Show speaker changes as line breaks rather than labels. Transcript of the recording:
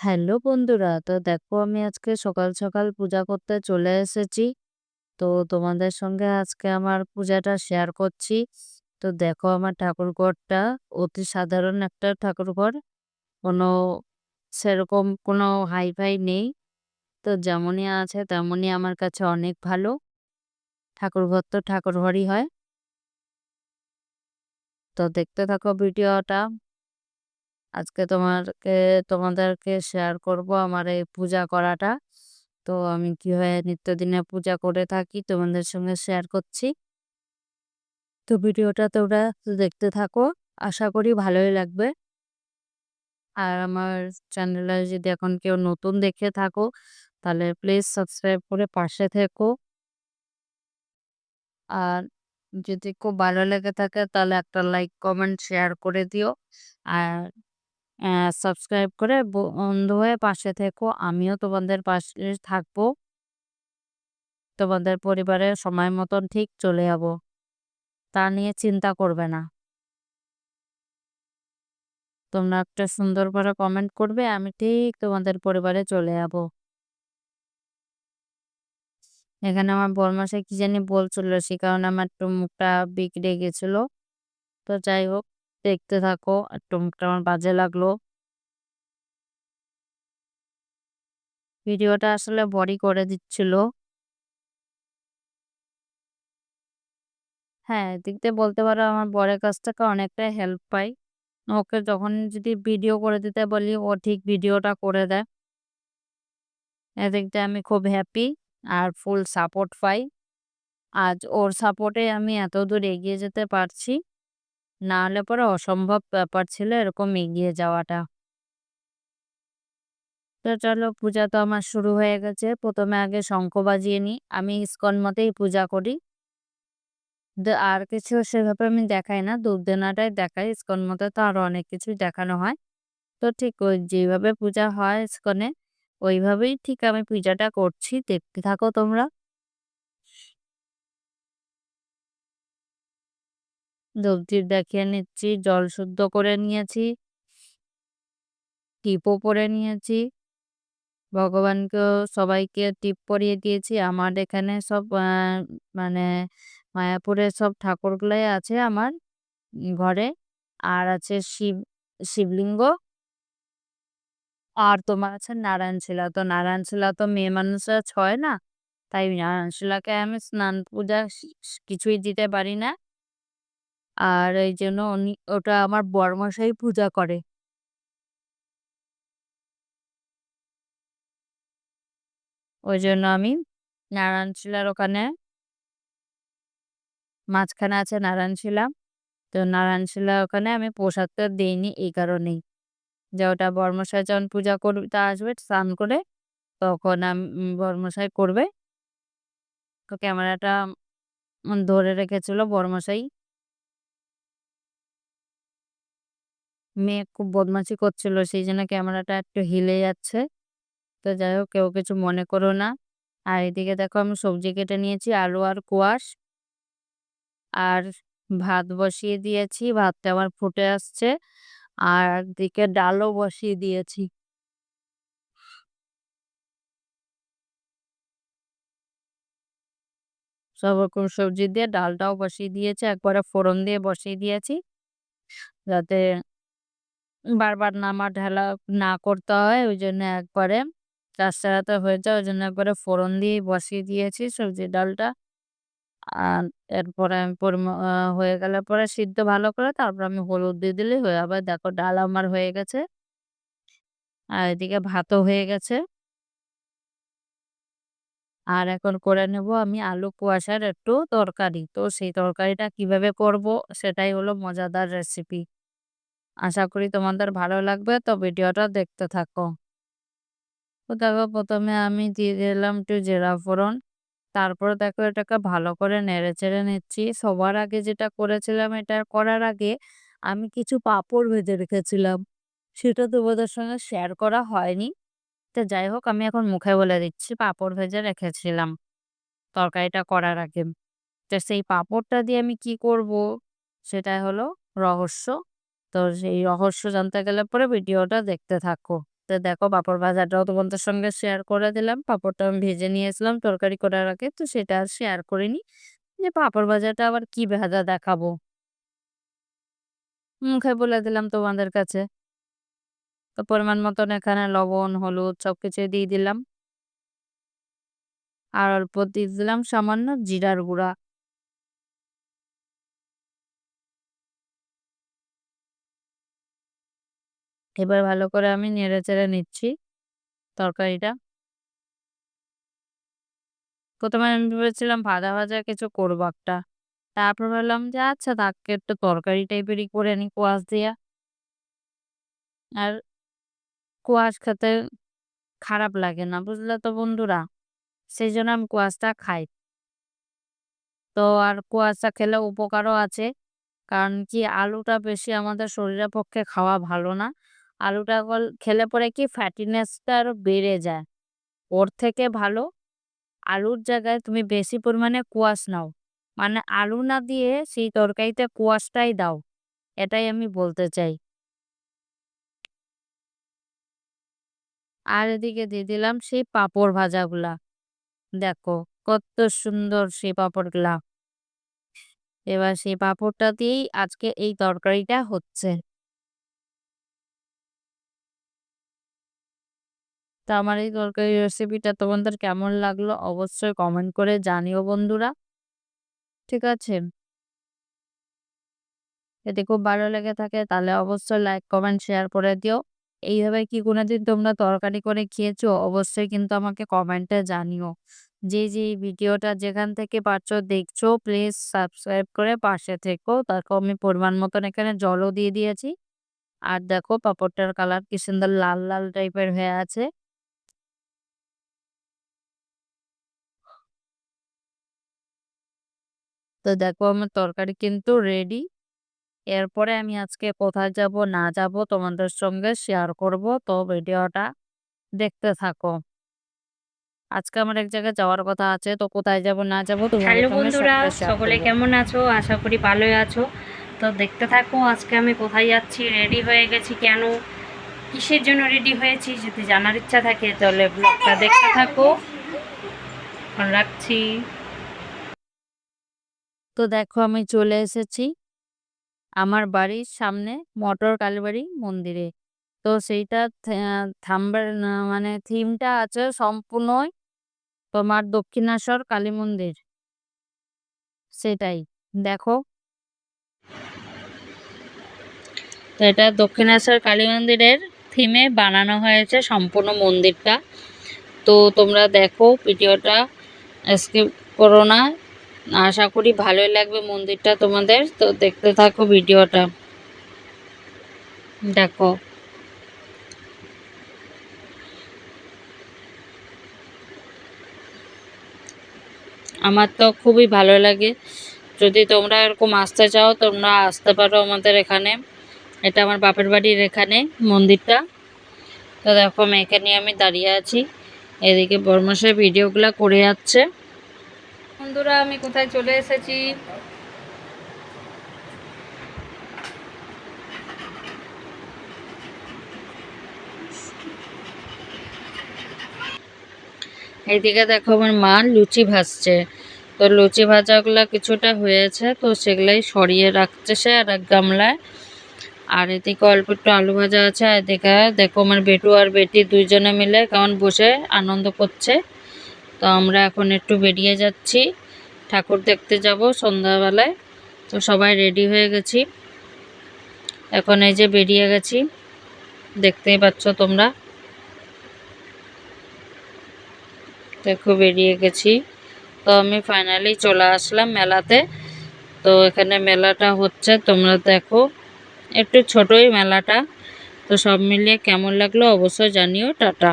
Hello বন্ধুরা, তো দেখো আমি আজকে সকাল সকাল পূজা করতে চলে এসেছি। তো তোমাদের সঙ্গে আজকে আমার পূজাটা শেয়ার করছি। তো দেখো আমার ঠাকুরঘরটা অতি সাধারণ একটা ঠাকুরঘর। কোনো সেরকম কোনো হাইফাই নেই। তো যেমনই আছে তেমনই আমার কাছে অনেক ভালো। ঠাকুরঘর তো ঠাকুরঘরই হয়। তো দেখতে থাকো ভিডিওটা। আজকে তোমাকে তোমাদেরকে শেয়ার করব আমার এই পূজা করাটা। তো আমি কীভাবে নিত্যদিনে পূজা করে থাকি তোমাদের সঙ্গে শেয়ার করছি। তো ভিডিওটা তোমরা দেখতে থাকো, আশা করি ভালোই লাগবে। আর আমার চ্যানেলে যদি এখন কেউ নতুন দেখে থাকো, তাহলে প্লিজ সাবস্ক্রাইব করে পাশে থেকো। আর যদি খুব ভালো লেগে থাকে, তাহলে একটা লাইক কমেন্ট শেয়ার করে দিও। আর সাবস্ক্রাইব করে বন্ধু হয়ে পাশে থেকো। আমিও তোমাদের পাশে থাকব। তোমাদের পরিবারের সময় মতন ঠিক চলে যাব। তা নিয়ে চিন্তা করবে না। তোমরা একটা সুন্দর করে কমেন্ট করবে, আমি ঠিক তোমাদের পরিবারে চলে যাব। এখানে আমার বরমাসে কি জানি বলছিল, সে কারণে আমার একটু মুখটা বিগড়ে গেছিল। তো যাই হোক। দেখতে থাকো মুখটা আমার বাজে লাগল? ভিডিওটা আসলে বডি করে দিচ্ছিল। হ্যাঁ এদিক বলতে পারো আমার বরের কাছ থেকে অনেকটাই হেল্প পাই। ওকে যখন যদি ভিডিও করে দিতে বলি, ও ঠিক ভিডিওটা করে দেয়। এদিক আমি খুব হ্যাপি আর ফুল সাপোর্ট পাই। আজ ওর সাপোর্টে আমি এত দূর এগিয়ে যেতে পারছি। না হলে পরে অসম্ভব ব্যাপার ছিল, এরকম এগিয়ে যাওয়াটা। তো চলো পূজা তো আমার শুরু হয়ে গেছে। প্রথমে আগে শঙ্খ বাজিয়ে নিই। আমি ইস্কন মতেই পূজা করি। আর কিছু সেভাবে আমি দেখাই না। দুধদেনাটাই দেখাই। ইস্কন মতে তো আরও অনেক কিছুই দেখানো হয়। তো ঠিক ওই যেভাবে পূজা হয় ইস্কনে, ওইভাবেই ঠিক আমি পূজাটা করছি। দেখতে থাকো তোমরা। ধূপদীপ দেখিয়ে নিচ্ছি, জল শুদ্ধ করে নিয়েছি। টিপও পরে নিয়েছি। ভগবানকেও সবাইকে টিপ পরিয়ে দিয়েছি। আমার এখানে সব মানে মায়াপুরে সব ঠাকুরগুলাই আছে আমার ঘরে। আর আছে শিব, শিবলিঙ্গ। আর তোমার আছে নারায়ণশিলা তো নারায়ণশিলা তো মেয়ে মানুষরা ছয় না? তাই নারায়ণশিলাকে আমি স্নান পূজা কিছুই দিতে পারি না। আর এই জন্য উনি, ওটা আমার বরমশাই পূজা করে। ওই জন্য আমি নারায়ণশিলার ওখানে মাঝখানে আছে নারায়ণশিলা তো নারায়ণশিলা ওখানে আমি প্রসাদটা দিইনি এই কারণেই। যে ওটা বর্মশাই যখন পূজা করবে তা আসবে, স্নান করে তখন আমি বর্মশাই করবে। তো ক্যামেরাটা ধরে রেখেছিল বর্মশাই। মেয়ে খুব বদমাশি করছিল, সেই জন্য ক্যামেরাটা একটু হিলে যাচ্ছে। তো যাই হোক, কেউ কিছু মনে করো না। আর এদিকে দেখো, আমি সবজি কেটে নিয়েছি, আলু আর কোয়াশ। আর ভাত বসিয়ে দিয়েছি, ভাতটা আমার ফুটে আসছে। আর দিকে ডালও বসিয়ে দিয়েছি। সব রকম সবজি দিয়ে ডালটাও বসিয়ে দিয়েছি, একবারে ফোড়ন দিয়ে বসিয়ে দিয়েছি। যাতে বারবার নামা ঢালা না করতে হয় ওই জন্য একবারে চারচাড়াতে হয়ে যায়। ওই জন্য একবারে ফোড়ন দিয়ে বসিয়ে দিয়েছি সবজি ডালটা। আর এরপরে আমি হয়ে গেলে পরে সিদ্ধ ভালো করে তারপর আমি হলুদ দিয়ে দিলে হয়ে যাবে দেখো ডাল আমার হয়ে গেছে। আর এদিকে ভাতও হয়ে গেছে। আর এখন করে নেব আমি আলু কুয়াশার একটু তরকারি। তো সেই তরকারিটা কীভাবে করব সেটাই হলো মজাদার রেসিপি আশা করি তোমাদের ভালো লাগবে। তো ভিডিওটা দেখতে থাকো। তো দেখো, প্রথমে আমি দিয়ে দিলাম একটু জেরা ফোড়ন। তারপরে দেখো, এটাকে ভালো করে নেড়ে চেড়ে নিচ্ছি। সবার আগে যেটা করেছিলাম, এটা করার আগে আমি কিছু পাঁপড় ভেজে রেখেছিলাম। সেটা তোমাদের সঙ্গে শেয়ার করা হয়নি। তো যাই হোক, আমি এখন মুখে বলে দিচ্ছি, পাঁপড় ভেজে রেখেছিলাম তরকারিটা করার আগে। তো সেই পাঁপড়টা দিয়ে আমি কি করব? সেটাই হলো রহস্য। তো সেই রহস্য জানতে গেলে পরে ভিডিওটা দেখতে থাকো। তো দেখো পাঁপড় ভাজাটাও তোমাদের সঙ্গে শেয়ার করে দিলাম। পাঁপড়টা আমি ভেজে নিয়েছিলাম, তরকারি করার আগে। তো সেটা আর শেয়ার করিনি। যে পাঁপড় ভাজাটা আবার কি ভাজা দেখাবো? মুখে বলে দিলাম তোমাদের কাছে। তো পরিমাণ মতন এখানে লবণ, হলুদ সবকিছু দিয়ে দিলাম। আর অল্প দিয়ে দিলাম সামান্য জিরার গুঁড়া। এবার ভালো করে আমি নেড়ে চেড়ে নিচ্ছি তরকারিটা। প্রথমে আমি ভেবেছিলাম ভাজা ভাজা কিছু করব একটা। তারপর ভাবলাম যে আচ্ছা তাকে একটু তরকারি টাইপেরই করে নি কোয়াশ দিয়া। আর কোয়াশ খেতে খারাপ লাগে না, বুঝলে তো বন্ধুরা? সেই জন্য আমি কোয়াশটা খাই। তো আর কুয়াশা খেলে উপকারও আছে, কারণ কি আলুটা বেশি আমাদের শরীরের পক্ষে খাওয়া ভালো না। আলুটা খেলে পরে কি ফ্যাটিনেসটা আরও বেড়ে যায়? ওর থেকে ভালো? আলুর জায়গায় তুমি বেশি পরিমাণে কুয়াশ নাও। মানে আলু না দিয়ে সেই তরকারিতে কুয়াশটাই দাও। এটাই আমি বলতে চাই। আর এদিকে দিয়ে দিলাম সেই পাঁপড় ভাজাগুলা। দেখো কত সুন্দর সেই পাঁপড়গুলা। এবার সেই পাঁপড়টা দিয়েই আজকে এই তরকারিটা হচ্ছে। তো আমার এই তরকারি রেসিপিটা তোমাদের কেমন লাগল অবশ্যই কমেন্ট করে জানিও বন্ধুরা। ঠিক আছে? যদি খুব ভালো লেগে থাকে তাহলে অবশ্যই লাইক কমেন্ট শেয়ার করে দিও। এইভাবে কি কোনোদিন তোমরা তরকারি করে খেয়েছো অবশ্যই কিন্তু আমাকে কমেন্টে জানিও। যে যে ভিডিওটা যেখান থেকে পারছ দেখছ প্লিজ সাবস্ক্রাইব করে পাশে থেকো। তারপর আমি পরিমাণ মতন এখানে জলও দিয়ে দিয়েছি। আর দেখো পাপড়টার কালার কি সুন্দর লাল লাল টাইপের হয়ে আছে। তো দেখো আমার তরকারি কিন্তু রেডি এরপরে আমি আজকে কোথায় যাব না যাব তোমাদের সঙ্গে শেয়ার করব। তো ভিডিওটা দেখতে থাকো। আজকে আমার এক জায়গায় যাওয়ার কথা আছে তো কোথায় যাব না যাব
হ্যালো বন্ধুরা সকলে কেমন আছো? আশা করি ভালোই আছো। তো দেখতে থাকো আজকে আমি কোথায় যাচ্ছি রেডি হয়ে গেছি কেন? কিসের জন্য রেডি হয়েছি যদি জানার ইচ্ছা থাকে তাহলে ব্লগটা দেখতে থাকো। রাখছি।
তো দেখো আমি চলে এসেছি আমার বাড়ির সামনে মটর কালীবাড়ি মন্দিরে। তো সেইটা থাম্বার মানে থিমটা আছে সম্পূর্ণই তোমার দক্ষিণেশ্বর কালী মন্দির। সেটাই, দেখো। তো এটা দক্ষিণেশ্বর কালী মন্দিরের থিমে বানানো হয়েছে সম্পূর্ণ মন্দিরটা। তো তোমরা দেখো ভিডিওটা, স্কিপ করো না। আশা করি ভালোই লাগবে মন্দিরটা তোমাদের। তো দেখতে থাকো ভিডিওটা। দেখো। আমার তো খুবই ভালো লাগে। যদি তোমরা এরকম আসতে চাও, তোমরা আসতে পারো আমাদের এখানে। এটা আমার বাপের বাড়ির এখানে মন্দিরটা। তো দেখো, মেয়েকে নিয়ে আমি দাঁড়িয়ে আছি। এদিকে বর্মশাই ভিডিওগুলো করে যাচ্ছে।
বন্ধুরা, আমি কোথায় চলে এসেছি?
এইদিকে দেখো আমার মা লুচি ভাজছে। তো লুচি ভাজাগুলো কিছুটা হয়েছে, তো সেগুলাই সরিয়ে রাখছে সে আর এক গামলায়। আর এদিকে অল্প একটু আলু ভাজা আছে, আর এদিকে দেখো আমার বেটু আর বেটি দুইজনে মিলে কেমন বসে আনন্দ করছে। তো আমরা এখন একটু বেরিয়ে যাচ্ছি। ঠাকুর দেখতে যাব সন্ধ্যাবেলায়। তো সবাই রেডি হয়ে গেছি। এখন এই যে বেরিয়ে গেছি। দেখতেই পাচ্ছ তোমরা। দেখো বেরিয়ে গেছি। তো আমি ফাইনালি চলে আসলাম মেলাতে। তো এখানে মেলাটা হচ্ছে, তোমরা দেখো। একটু ছোটই মেলাটা। তো সব মিলিয়ে কেমন লাগল অবশ্যই জানিও। টাটা।